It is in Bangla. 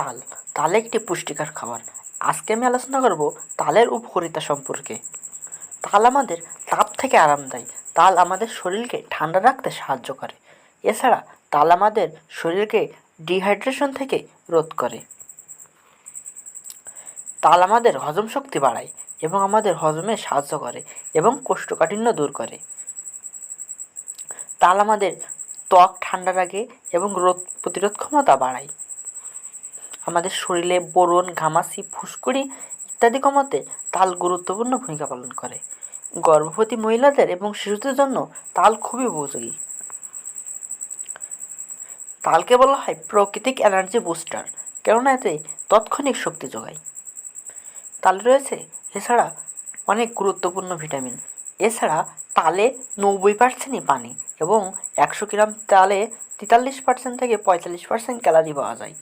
তাল। তাল একটি পুষ্টিকর খাবার। আজকে আমি আলোচনা করব তালের উপকারিতা সম্পর্কে। তাল আমাদের তাপ থেকে আরাম দেয় তাল আমাদের শরীরকে ঠান্ডা রাখতে সাহায্য করে। এছাড়া তাল আমাদের শরীরকে ডিহাইড্রেশন থেকে রোধ করে। তাল আমাদের হজম শক্তি বাড়ায় এবং আমাদের হজমে সাহায্য করে এবং কোষ্ঠকাঠিন্য দূর করে। তাল আমাদের ত্বক ঠান্ডা রাখে এবং রোগ প্রতিরোধ ক্ষমতা বাড়ায়। আমাদের শরীরে বোরন, ঘামাচি, ফুসকুড়ি ইত্যাদি কমাতে তাল গুরুত্বপূর্ণ ভূমিকা পালন করে। গর্ভবতী মহিলাদের এবং শিশুদের জন্য তাল খুবই উপযোগী। তালকে বলা হয় প্রাকৃতিক এনার্জি বুস্টার, কেননা এতে তাৎক্ষণিক শক্তি যোগায়। তাল রয়েছে, এছাড়া অনেক গুরুত্বপূর্ণ ভিটামিন। এছাড়া তালে নব্বই পার্সেন্টই পানি এবং একশো গ্রাম তালে তেতাল্লিশ পার্সেন্ট থেকে পঁয়তাল্লিশ পার্সেন্ট ক্যালারি পাওয়া যায়।